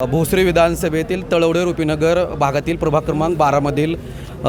भोसरी विधानसभेतील तळवडे रुपीनगर भागातील प्रभाग क्रमांक बारामधील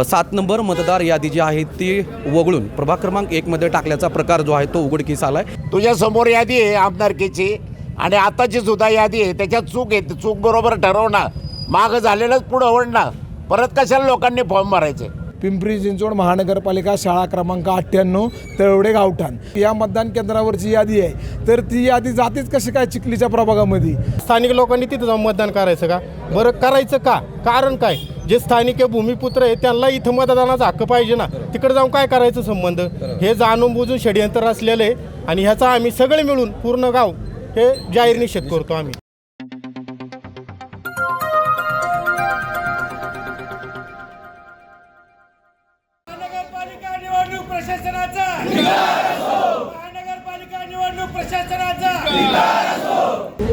सात नंबर मतदार यादी जी आहे ती वगळून प्रभाग क्रमांक एकमध्ये टाकल्याचा प्रकार जो आहे तो उघडकीस आला आहे तुझ्यासमोर यादी आहे आमदारकीची आणि आताची सुद्धा यादी आहे. त्याच्यात चूक आहे. चूक बरोबर ठरवणार. मागं झालेलंच पुढं आवडणार परत कशाला लोकांनी फॉर्म भरायचे? पिंपरी चिंचवड महानगरपालिका शाळा क्रमांक अठ्ठ्याण्णव तळवडे गावठाण. या मतदान केंद्रावरची यादी आहे. तर ती यादी जातेच कशी काय चिखलीच्या प्रभागामध्ये? स्थानिक लोकांनी तिथं जाऊन मतदान करायचं का? बरं करायचं का? कारण काय? जे स्थानिक भूमिपुत्र आहे त्यांना इथं मतदानाचा हक्क पाहिजे ना. तिकडे जाऊन काय करायचं संबंध? हे जाणून बुजून षडयंत्र असलेलं आहे. आणि ह्याचा आम्ही सगळे मिळून पूर्ण गाव हे जाहीर निषेध करतो आम्ही.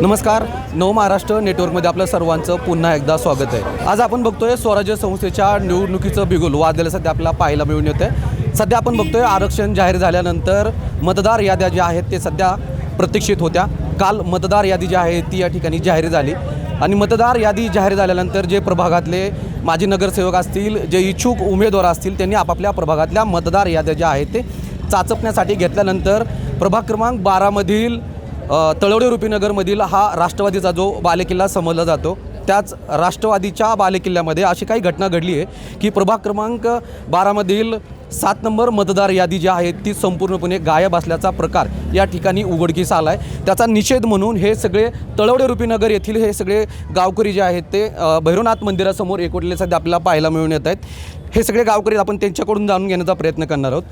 नमस्कार नव महाराष्ट्र नेटवर्कमध्ये आपलं सर्वांचं पुन्हा एकदा स्वागत आहे. आज आपण बघतोय स्वराज्य संस्थेच्या निवडणुकीचं बिगुल. वाजलेलं सध्या आपल्याला पाहायला मिळून येते सध्या आपण बघतोय आरक्षण जाहीर झाल्यानंतर मतदार याद्या ज्या आहेत ते सध्या प्रतीक्षित होत्या. काल मतदार यादी जी आहे ती या ठिकाणी जाहीर झाली. आणि मतदार यादी जाहीर झाल्यानंतर जे प्रभागातले माजी नगरसेवक असतील जे इच्छुक उमेदवार असतील त्यांनी आपापल्या प्रभागातल्या मतदार याद्या ज्या आहेत ते चाचपण्यासाठी घेतल्यानंतर प्रभाग क्रमांक बारामधील तळवडे रुपीनगरमधील हा राष्ट्रवादीचा जो बालेकिल्ला समजला जातो त्याच राष्ट्रवादीच्या बालेकिल्ल्यामध्ये अशी काही घटना घडली आहे की प्रभाग क्रमांक बारामधील सात नंबर मतदार यादी जी आहे ती संपूर्णपणे गायब असल्याचा प्रकार या ठिकाणी उघडकीस आला आहे त्याचा निषेध म्हणून हे सगळे तळवडे रुपीनगर येथील हे सगळे गावकरी जे आहेत ते भैरवनाथ मंदिरासमोर एकवटले सध्या आपल्याला पाहायला मिळून येत आहेत. हे सगळे गावकरी आपण त्यांच्याकडून जाणून घेण्याचा प्रयत्न करणार आहोत.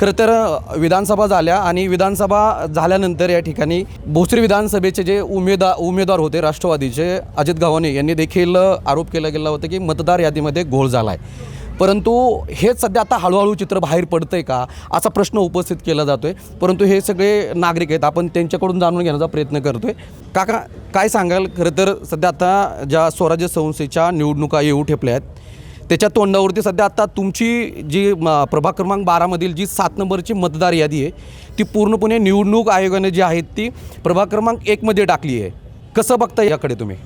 खरं तर विधानसभा झाल्या आणि विधानसभा झाल्यानंतर या ठिकाणी भोसरी विधानसभेचे जे उमेदा उमेदवार होते राष्ट्रवादीचे अजित गव्हाणे यांनी देखील आरोप केला गेला होता की मतदार यादीमध्ये घोळ झाला आहे परंतु हे सध्या आता हळूहळू चित्र बाहेर पडतं आहे का? असा प्रश्न उपस्थित केला जातो आहे परंतु हे सगळे नागरिक आहेत आपण त्यांच्याकडून जाणून घेण्याचा प्रयत्न करतो आहे काका काय सांगाल? खरं तर सध्या आता ज्या स्वराज्य संस्थेच्या निवडणुका येऊ ठेपल्या आहेत त्याच्या तोंडावरती सध्या आता तुमची जी म, प्रभाग क्रमांक बारामधील जी सात नंबरची मतदार यादी आहे ती पूर्णपणे निवडणूक आयोगाने जी आहेत ती प्रभाग क्रमांक एकमध्ये टाकली आहे. कसं बघता याकडे तुम्ही?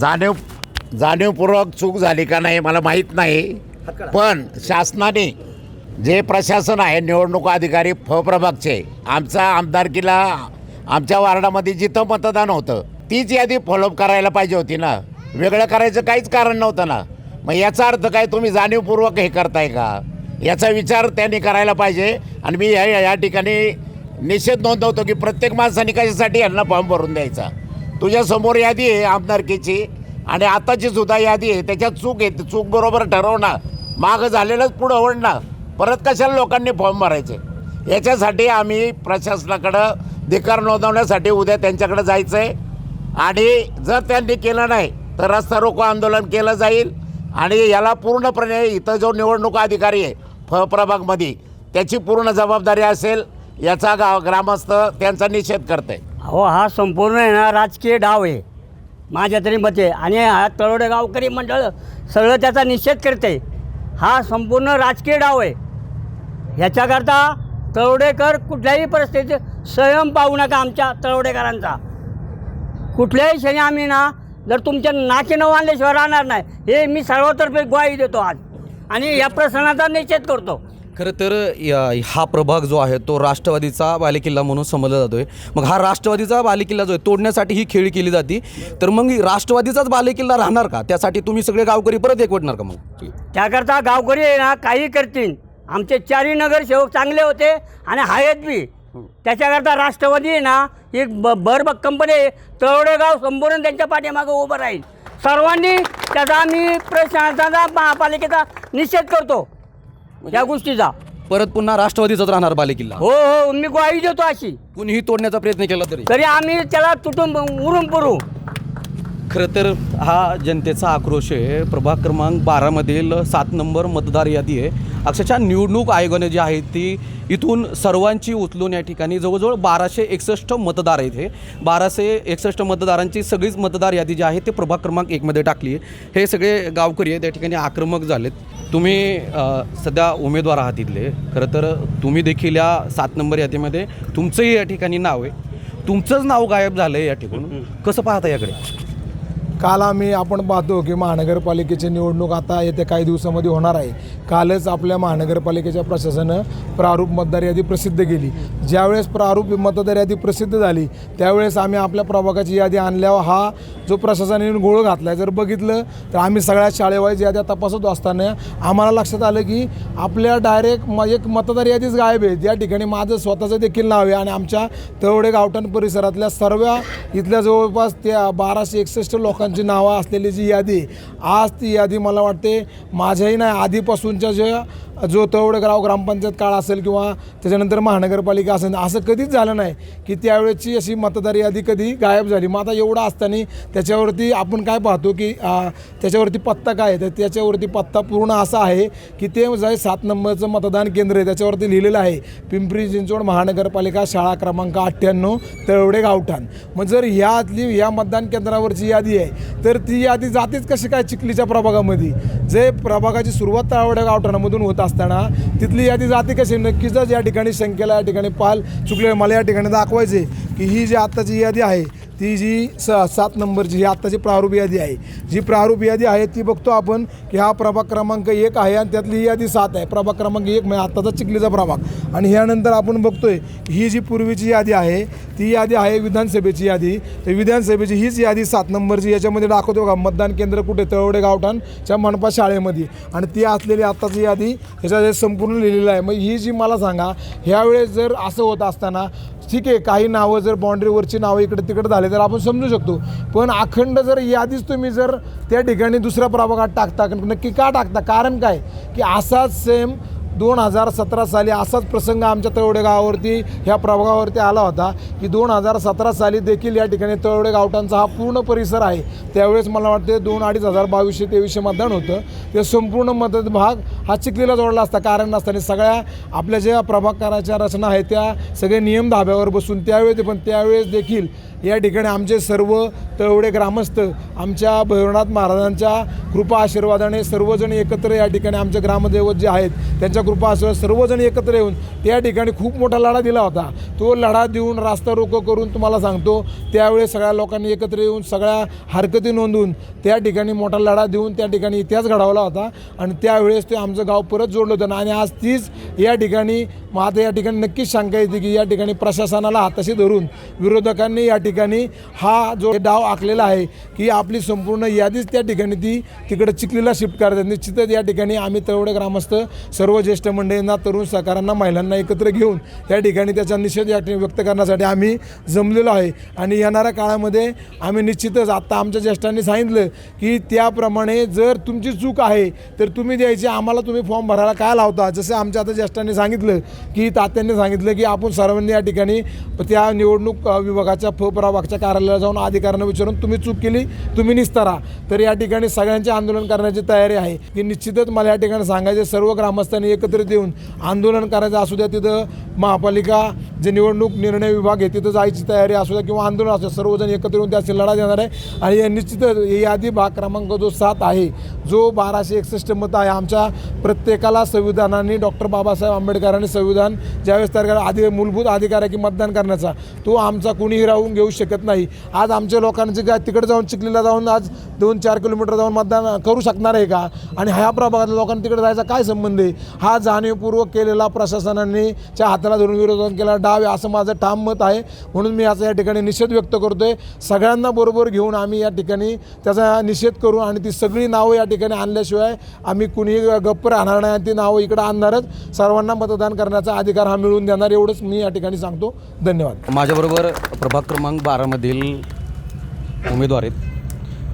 जाणीव जाणीवपूर्वक चूक झाली का नाही मला माहीत नाही. पण शासनाने जे प्रशासन आहे निवडणूक अधिकारी फ प्रभागचे आमचा आमदारकीला आमच्या वार्डामध्ये जिथं मतदान होतं तीच यादी फॉलोअप करायला पाहिजे होती ना? वेगळं करायचं काहीच कारण नव्हतं ना? मग याचा अर्थ काय? तुम्ही जाणीवपूर्वक हे करताय का? याचा विचार त्यांनी करायला पाहिजे. आणि मी या या ठिकाणी निषेध नोंदवतो की प्रत्येक माणसाने कशासाठी यांना फॉर्म भरून द्यायचा? तुझ्यासमोर यादी आहे आमदारकीची. आणि आताची सुद्धा यादी आहे. त्याच्यात चूक आहे. चूक बरोबर ठरवणार मागं झालेलंच पुढं ओढणार. परत कशाला लोकांनी फॉर्म भरायचे? याच्यासाठी आम्ही प्रशासनाकडं धिकार नोंदवण्यासाठी उद्या त्यांच्याकडे जायचं आहे आणि जर त्यांनी केलं नाही तर रस्ता रोको आंदोलन केलं जाईल. आणि याला पूर्णपणे इथं जो निवडणूक अधिकारी आहे फ प्रभागमध्ये त्याची पूर्ण जबाबदारी असेल याचा गाव ग्रामस्थ त्यांचा निषेध करते अहो हा संपूर्ण आहे ना राजकीय डाव आहे. माझ्या तरी मते. आणि हा तळवडे गावकरी मंडळ सगळं त्याचा निषेध करते हा संपूर्ण राजकीय डाव आहे. ह्याच्याकरता तळवडेकर कुठल्याही परिस्थितीत संयम पाहू नका आमच्या तळवडेकरांचा. कुठल्याही क्षणी आम्ही ना जर तुमच्या नाके नऊ आणल्याशिवाय राहणार नाही. हे मी सर्वतर्फे ग्वाही देतो आज. आणि या प्रसंगाचा निषेध करतो. खरं तर या- हा प्रभाग जो आहे तो राष्ट्रवादीचा बालेकिल्ला म्हणून समजला जातो आहे मग हा राष्ट्रवादीचा बालेकिल्ला जो आहे तोडण्यासाठी ही खेळी केली जाते. तर मग राष्ट्रवादीचाच बालेकिल्ला राहणार का? त्यासाठी तुम्ही सगळे गावकरी परत एकवटणार का मग? त्याकरता गावकरी आहे ना काही करतील. आमचे चारही नगरसेवक चांगले होते आणि आहेत बी. त्याच्याकरता राष्ट्रवादी आहे ना एक ब भरभक कंपनी आहे. तळवडे गाव संपूर्ण त्यांच्या पाठीमागं उभं राहील. सर्वांनी त्याचा आम्ही प्रशासनाचा महापालिकेचा निषेध करतो. या गोष्टीचा परत पुन्हा राष्ट्रवादीचाच राहणार बालेकिल्ला. हो हो मी ग्वाही देतो अशी. कुणीही तोडण्याचा प्रयत्न केला तरी. तरी आम्ही त्याला तुटून उरून पुरू. खरं तर हा जनतेचा आक्रोश आहे. प्रभाग क्रमांक बारामधील सात नंबर मतदार यादी आहे. अक्षरशः निवडणूक आयोगाने जी आहे ती इथून सर्वांची उचलून या ठिकाणी जवळजवळ बाराशे एकसष्ट मतदार आहेत हे. बाराशे एकसष्ट मतदारांची सगळीच मतदार यादी जी आहे ते प्रभाग क्रमांक एकमध्ये टाकली आहे. हे सगळे गावकरी आहेत त्या ठिकाणी आक्रमक झालेत. तुम्ही सध्या उमेदवार आहात इथले. खरं तर तुम्ही देखील या सात नंबर यादीमध्ये तुमचंही या ठिकाणी नाव आहे. तुमचंच नाव गायब झालं आहे या ठिकाणी कसं पाहता याकडे? काल आम्ही आपण पाहतो की महानगरपालिकेची निवडणूक आता येत्या काही दिवसामध्ये होणार आहे. कालच आपल्या महानगरपालिकेच्या प्रशासनानं प्रारूप मतदार यादी प्रसिद्ध केली. ज्यावेळेस प्रारूप मतदार यादी प्रसिद्ध झाली त्यावेळेस आम्ही आपल्या प्रभागाची यादी आणल्यावर हा जो प्रशासनाने घोळ घातला जर बघितलं तर आम्ही सगळ्या शाळेवाईज याद्या तपासत असताना आम्हाला लक्षात आलं की आपल्या डायरेक्ट म एक मतदार यादीच गायब आहे. या ठिकाणी माझं स्वतःचं देखील नाव आहे आणि आमच्या तळवडे गावठण परिसरातल्या सर्व इथल्या जवळपास त्या बाराशे एकसष्ट लोकांची नावं असलेली जी यादी आज ती यादी मला वाटते माझ्याही नाही आधीपासूनच्या ज्या जो तवडगाव ग्रामपंचायत काळ असेल किंवा त्याच्यानंतर महानगरपालिका असेल असं कधीच झालं नाही की त्यावेळेची अशी मतदार यादी कधी गायब झाली. मग आता एवढं असताना त्याच्यावरती आपण काय पाहतो की त्याच्यावरती पत्ता काय आहे? तर त्याच्यावरती पत्ता पूर्ण असा आहे की ते जे सात नंबरचं मतदान केंद्र आहे त्याच्यावरती लिहिलेलं आहे पिंपरी चिंचवड महानगरपालिका शाळा क्रमांक अठ्ठ्याण्णव तळवडे गावठाण. मग जर ह्यातली ह्या मतदान केंद्रावरची यादी आहे तर ती यादी जातेच कशी काय चिखलीच्या प्रभागामध्ये? जे प्रभागाची सुरुवात तळवडे गावठाणामधून होता असताना तिथली यादी जाते कशी? नक्कीच या ठिकाणी संख्येला या ठिकाणी पाल चुकले मला या ठिकाणी दाखवायचे की ही जी आत्ताची यादी आहे ती जी स सात नंबरची ही आत्ताची प्रारूप यादी आहे. जी प्रारूप यादी आहे ती बघतो आपण की हा प्रभाग क्रमांक एक आहे आणि त्यातली ही यादी सात आहे. प्रभाग क्रमांक एक म्हणजे आत्ताचा चिखलीचा प्रभाग. आणि ह्यानंतर आपण बघतोय ही जी पूर्वीची यादी आहे ती यादी आहे विधानसभेची यादी. तर विधानसभेची हीच यादी सात नंबरची याच्यामध्ये दाखवतो का मतदान केंद्र कुठे तळवडे गावठाणच्या मनपा शाळेमध्ये. आणि ती असलेली आत्ताची यादी ह्याच्या संपूर्ण लिहिलेलं आहे. मग ही जी मला सांगा ह्यावेळेस जर असं होत असताना ठीक आहे काही नावं जर बाँड्रीवरची नावं इकडे तिकडे झाले तर आपण समजू शकतो. पण अखंड जर यादीच तुम्ही जर त्या ठिकाणी दुसऱ्या प्रभागात टाकता नक्की का टाकता? कारण काय? की असाच सेम दोन हजार सतरा साली असाच प्रसंग आमच्या तळवडे गावावरती ह्या प्रभागावरती आला होता की दोन हजार सतरा साली देखील या ठिकाणी तळवडे गावठांचा हा पूर्ण परिसर आहे. त्यावेळेस मला वाटते दोन अडीच हजार बावीसशे तेवीसशे मतदान होतं. ते संपूर्ण मतदान भाग हा चिखलीला जोडला असता. कारण नसताना सगळ्या आपल्या ज्या प्रभागाच्या रचना आहेत त्या सगळे नियम धाब्यावर बसून त्यावेळेस पण त्यावेळेस देखील या ठिकाणी आमचे सर्व तळवडे ग्रामस्थ आमच्या भैरवनाथ महाराजांच्या कृपा आशीर्वादाने सर्वजण एकत्र या ठिकाणी आमचे ग्रामदैवत जे आहेत त्यांच्या कृपा आशीर्वाद सर्वजण एकत्र येऊन त्या ठिकाणी खूप मोठा लढा दिला होता. तो लढा देऊन रास्ता रोको करून तुम्हाला सांगतो त्यावेळेस सगळ्या लोकांनी एकत्र येऊन सगळ्या हरकती नोंदवून त्या ठिकाणी मोठा लढा देऊन त्या ठिकाणी इतिहास घडवला होता आणि त्यावेळेस ते आमचं गाव परत जोडलं होतं आणि आज तीच या ठिकाणी मग आता या ठिकाणी नक्कीच शंका येते की या ठिकाणी प्रशासनाला हाताशी धरून विरोधकांनी या ठिकाणी ठिकाणी हा जो डाव आखलेला आहे की आपली संपूर्ण यादीच त्या ठिकाणी ती तिकडे चिखलीला शिफ्ट करतात निश्चितच या ठिकाणी आम्ही तळवडे ग्रामस्थ सर्व ज्येष्ठ मंडळींना तरुण सहकारांना महिलांना एकत्र घेऊन त्या ठिकाणी त्याचा निषेध या ठिकाणी व्यक्त करण्यासाठी आम्ही जमलेलो आहे. आणि येणाऱ्या काळामध्ये आम्ही निश्चितच आत्ता आमच्या ज्येष्ठांनी सांगितलं की त्याप्रमाणे जर तुमची चूक आहे तर तुम्ही द्यायची आम्हाला तुम्ही फॉर्म भरायला काय लावता? जसं आमच्या आता ज्येष्ठांनी सांगितलं की तात्यांनी सांगितलं की आपण सर्वांनी या ठिकाणी त्या निवडणूक विभागाच्या फ प्रभागाच्या कार्यालयाला जाऊन अधिकाऱ्यांना विचारून तुम्ही चूक केली तुम्ही निस्तारा. तर या ठिकाणी सगळ्यांचे आंदोलन करण्याची तयारी आहे. की निश्चितच मला या ठिकाणी सांगायचे सर्व ग्रामस्थांनी एकत्रित येऊन आंदोलन करायचं असू द्या तिथं महापालिका जे निवडणूक निर्णय विभाग आहे तिथं जायची तयारी असू द्या किंवा आंदोलन असू द्या सर्वजण एकत्र येऊन त्याची लढा देणार आहे. आणि या निश्चितच ही यादी भाग क्रमांक जो सात आहे जो बाराशे एकसष्ट मतं आहे आमच्या प्रत्येकाला संविधानाने डॉक्टर बाबासाहेब आंबेडकरांनी संविधान ज्यावेळेस तयार केला आधी मूलभूत अधिकार आहे की मतदान करण्याचा तो आमचा कुणीही राहून घेऊ शकत नाही. आज आमच्या लोकांचे काय तिकडे जाऊन चिखलीला जाऊन आज दोन चार किलोमीटर जाऊन मतदान करू शकणार आहे का? आणि ह्या प्रभागातल्या लोकांना तिकडे जायचा काय संबंध आहे? हा जाणीवपूर्वक केलेला प्रशासनाने च्या हाताला धरून विरोध केला डाव आहे असं माझं ठाम मत आहे. म्हणून मी याचा या ठिकाणी निषेध व्यक्त करतोय. सगळ्यांना बरोबर घेऊन आम्ही या ठिकाणी त्याचा निषेध करू आणि ती सगळी नावं या ठिकाणी आणल्याशिवाय आम्ही कुणी गप्प राहणार नाही. आणि ती नावं इकडं आणणारच. सर्वांना मतदान करण्याचा अधिकार हा मिळवून देणार एवढंच मी या ठिकाणी सांगतो. धन्यवाद. माझ्याबरोबर प्रभाग क्रमांक बारामधील उमेदवार आहेत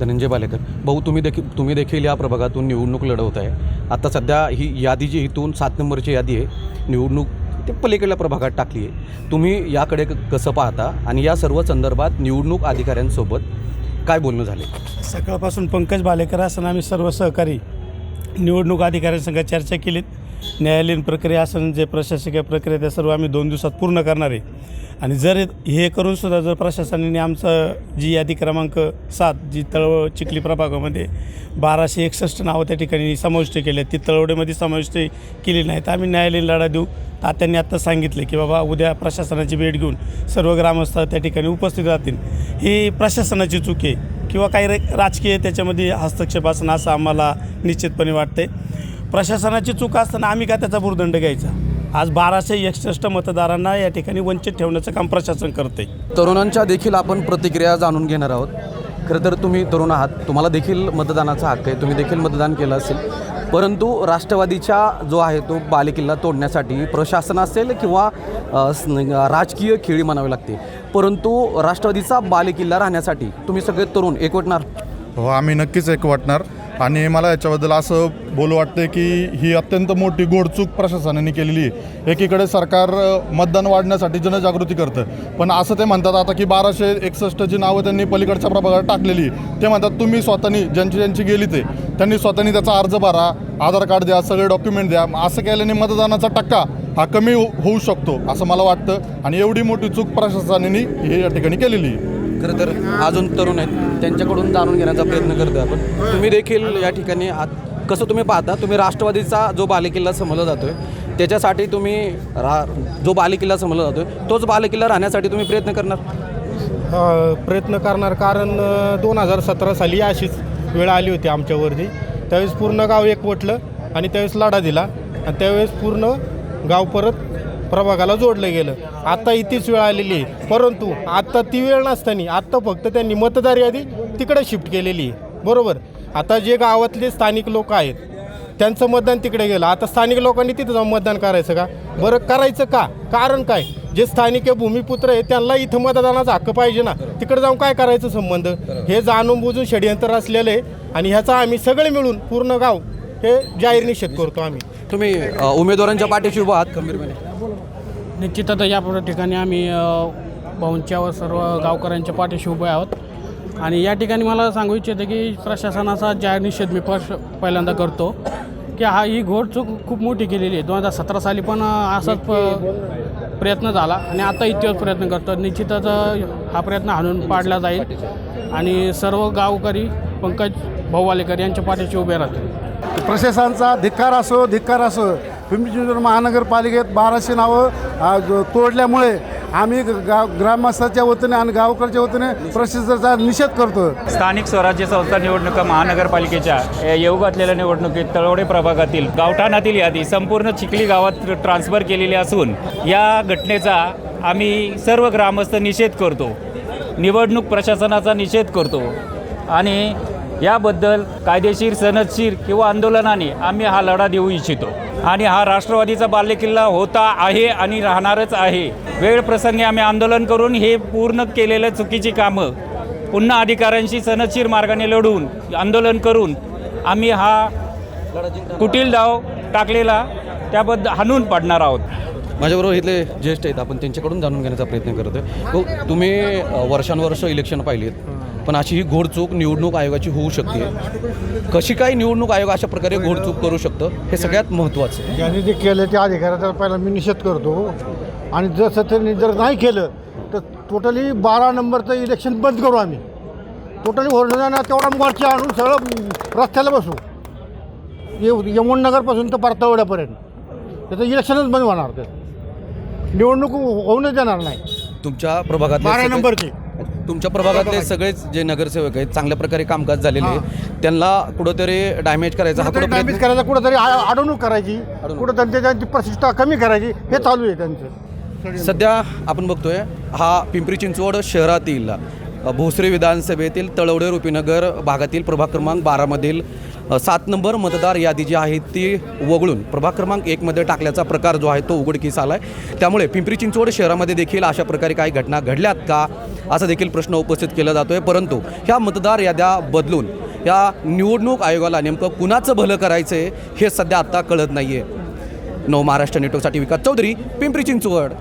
धनंजय बालेकर भाऊ तुम्ही देखील तुम्ही देखील या प्रभागातून निवडणूक लढवत आहे. आता सध्या ही यादी जी इथून सात नंबरची यादी आहे निवडणूक ते पलीकडल्या प्रभागात टाकली आहे. तुम्ही याकडे क- कसं पाहता? आणि या सर्व संदर्भात निवडणूक अधिकाऱ्यांसोबत काय बोलणं झाले सकाळपासून पंकज बालेकर असताना आम्ही सर्व सहकारी निवडणूक अधिकाऱ्यांसंग चर्चा केलीत. न्यायालयीन प्रक्रिया असेल जे प्रशासकीय प्रक्रिया त्या सर्व आम्ही दोन दिवसात पूर्ण करणार आहे. आणि जर हे करूनसुद्धा जर प्रशासनाने आमचं जी यादी क्रमांक सात जी तळवळ चिखली प्रभागामध्ये बाराशे एकसष्ट नावं त्या ठिकाणी समाविष्ट केली ती तळवडेमध्ये समाविष्ट केली नाही तर आम्ही न्यायालयीन लढा देऊ. तात्यांनी आत्ता सांगितले की बाबा उद्या प्रशासनाची भेट घेऊन सर्व ग्रामस्थ त्या ठिकाणी उपस्थित राहतील. ही प्रशासनाची चूक आहे. किंवा काही रे- राजकीय त्याच्यामध्ये हस्तक्षेप असणं असं आम्हाला निश्चितपणे वाटते प्रशासनाची चूक असताना आम्ही काय त्याचा भूर्दंड घ्यायचा? आज बाराशे एकसष्ट मतदारांना या ठिकाणी वंचित ठेवण्याचं काम प्रशासन करते तरुणांच्या देखील आपण प्रतिक्रिया जाणून घेणार आहोत. खरं तर तुम्ही तरुण आहात. तुम्हाला देखील मतदानाचा हक्क आहे. तुम्ही देखील मतदान केलं असेल. परंतु राष्ट्रवादीचा जो आहे तो बालेकिल्ला तोडण्यासाठी प्रशासन असेल किंवा राजकीय खेळी म्हणावी लागते. परंतु राष्ट्रवादीचा बालेकिल्ला राहण्यासाठी तुम्ही सगळे तरुण एकवटणार? हो आम्ही नक्कीच एक वाटणार आणि मला याच्याबद्दल असं बोलू वाटतं की ही अत्यंत मोठी गोडचूक प्रशासनाने केलेली आहे. एकीकडे सरकार मतदान वाढण्यासाठी जनजागृती करतं. पण असं ते म्हणतात आता की बाराशे एकसष्ट जी नावं त्यांनी पलीकडच्या प्रभागात टाकलेली ते म्हणतात तुम्ही स्वतःनी ज्यांची ज्यांची गेली ते त्यांनी स्वतःनी त्याचा अर्ज भरा आधार कार्ड द्या सगळे डॉक्युमेंट द्या असं केल्याने मतदानाचा टक्का हा कमी हो- होऊ शकतो असं मला वाटतं. आणि एवढी मोठी चूक प्रशासनाने हे या ठिकाणी केलेली आहे. खरं तर अजून तरुण आहेत त्यांच्याकडून जाणून घेण्याचा प्रयत्न करतो आपण. तुम्ही देखील या ठिकाणी आत कसं तुम्ही पाहता तुम्ही राष्ट्रवादीचा जो बालेकिल्ला समजला जातोय त्याच्यासाठी तुम्ही रा जो बालेकिल्ला समजला जातोय तोच बालेकिल्ला राहण्यासाठी तुम्ही प्रयत्न करणार? प्रयत्न करणार कारण दोन हजार सतरा साली अशीच वेळ आली होती आमच्यावरती. त्यावेळेस पूर्ण गाव एकवटलं आणि त्यावेळेस लढा दिला. आणि त्यावेळेस पूर्ण गाव परत प्रभागाला जोडलं गेलं. आता इथेच वेळ आलेली आहे. परंतु आत्ता ती वेळ नसताना आत्ता फक्त त्यांनी मतदार यादी तिकडे शिफ्ट केलेली आहे. बरोबर? आता जे गावातले स्थानिक लोक आहेत त्यांचं मतदान तिकडे गेलं. आता स्थानिक लोकांनी तिथं जाऊन मतदान करायचं का? बरं करायचं का? कारण काय? जे स्थानिक भूमिपुत्र आहे त्यांना इथं मतदानाचा हक्क पाहिजे ना. तिकडे जाऊन काय करायचं संबंध? हे जाणून बुजून षडयंत्र असलेलं आहे आणि ह्याचा आम्ही सगळे मिळून पूर्ण गाव हे जाहीर निषेध करतो आम्ही. तुम्ही उमेदवारांच्या पाठीशी उभा आहात. खंबीरपणे निश्चितच या ठिकाणी आम्ही अ, भाऊंच्या व सर्व गावकऱ्यांच्या पाठीशी उभे आहोत. आणि या ठिकाणी मला सांगू इच्छितं की प्रशासनाचा ज्या निषेध मी फर्स्ट पहिल्यांदा करतो की हा ही घोडचूक खूप मोठी केलेली आहे. दोन हजार सतरा साली पण असाच प्रयत्न झाला आणि आता इतकेच प्रयत्न करतो. निश्चितच हा प्रयत्न हाणून पाडला जाईल आणि सर्व गावकरी पंकज भाऊवालेकर यांच्या पाठीशी उभे राहतील. प्रशासनाचा धिक्कार असो धिक्कार असो पिंपरी चिंचवड महानगरपालिकेत बाराशे नावं तोडल्यामुळे आम्ही गाव ग्रामस्थाच्या वतीने आणि गावकडच्या वतीने प्रशासनाचा निषेध करतो स्थानिक स्वराज्य संस्था निवडणुका महानगरपालिकेच्या या येऊ घातलेल्या निवडणुकीत तळवडे प्रभागातील गावठाणातील यादी संपूर्ण चिखली गावात ट्रान्सफर केलेली असून या घटनेचा आम्ही सर्व ग्रामस्थ निषेध करतो. निवडणूक प्रशासनाचा निषेध करतो. आणि याबद्दल कायदेशीर सनदशीर किंवा आंदोलनाने आम्ही हा लढा देऊ इच्छितो. आणि हा राष्ट्रवादीचा बालेकिल्ला होता आहे आणि राहणारच आहे. वेळ प्रसंगी आम्ही आंदोलन करून हे पूर्ण केलेलं चुकीची कामं पुन्हा अधिकाऱ्यांशी सनदशीर मार्गाने लढून आंदोलन करून आम्ही हा कुटील डाव टाकलेला त्याबद्दल हाणून पाडणार आहोत. माझ्याबरोबर इथले ज्येष्ठ आहेत. आपण त्यांच्याकडून जाणून घेण्याचा प्रयत्न करतोय हो तुम्ही वर्षानुवर्ष इलेक्शन पाहिलीत. पण अशी ही घोडचूक निवडणूक आयोगाची होऊ शकते. कशी काय निवडणूक आयोग अशा प्रकारे घोडचूक करू शकतं हे सगळ्यात महत्त्वाचं आहे. ज्यांनी जे केलं त्या अधिकाऱ्याचा पहिला मी निषेध करतो. आणि जसं त्यांनी जर नाही केलं तर टोटली बारा नंबरचं इलेक्शन बंद करू आम्ही. टोटली ओरडणार तेवढा मोर्चा आणून सगळं रस्त्याला बसू. ये यमुननगरपासून तर परतावड्यापर्यंत त्याचं इलेक्शनच बंद होणार ते निवडणूक होऊनच देणार नाही. तुमच्या प्रभागातले बारा नंबरची. तुमच्या प्रभागातले सगळेच जे नगरसेवक आहेत चांगल्या प्रकारे कामकाज झालेले आहे त्यांना कुठंतरी डॅमेज करायचा हा कुठं डॅमेज करायचा कुठंतरी आ- अडवणूक करायची. कुठं त्यांची त्यांची प्रतिष्ठा कमी करायची. हे चालू आहे त्यांचं. सध्या आपण बघतोय हा पिंपरी चिंचवड शहरातील अ, भोसरी विधानसभेतील तळवडे रुपीनगर भागातील प्रभाग क्रमांक बारामधील सात नंबर मतदार यादी जी आहे ती वगळून प्रभाग क्रमांक एकमध्ये टाकल्याचा प्रकार जो आहे तो उघडकीस आला आहे त्यामुळे पिंपरी चिंचवड शहरामध्ये देखील अशा प्रकारे काही घटना घडल्यात का असा देखील प्रश्न उपस्थित केला जातो आहे परंतु ह्या मतदार याद्या बदलून या निवडणूक आयोगाला नेमकं कुणाचं भलं करायचं आहे हे सध्या आत्ता कळत नाही आहे नव महाराष्ट्र नेटवर्कसाठी विकास चौधरी पिंपरी चिंचवड.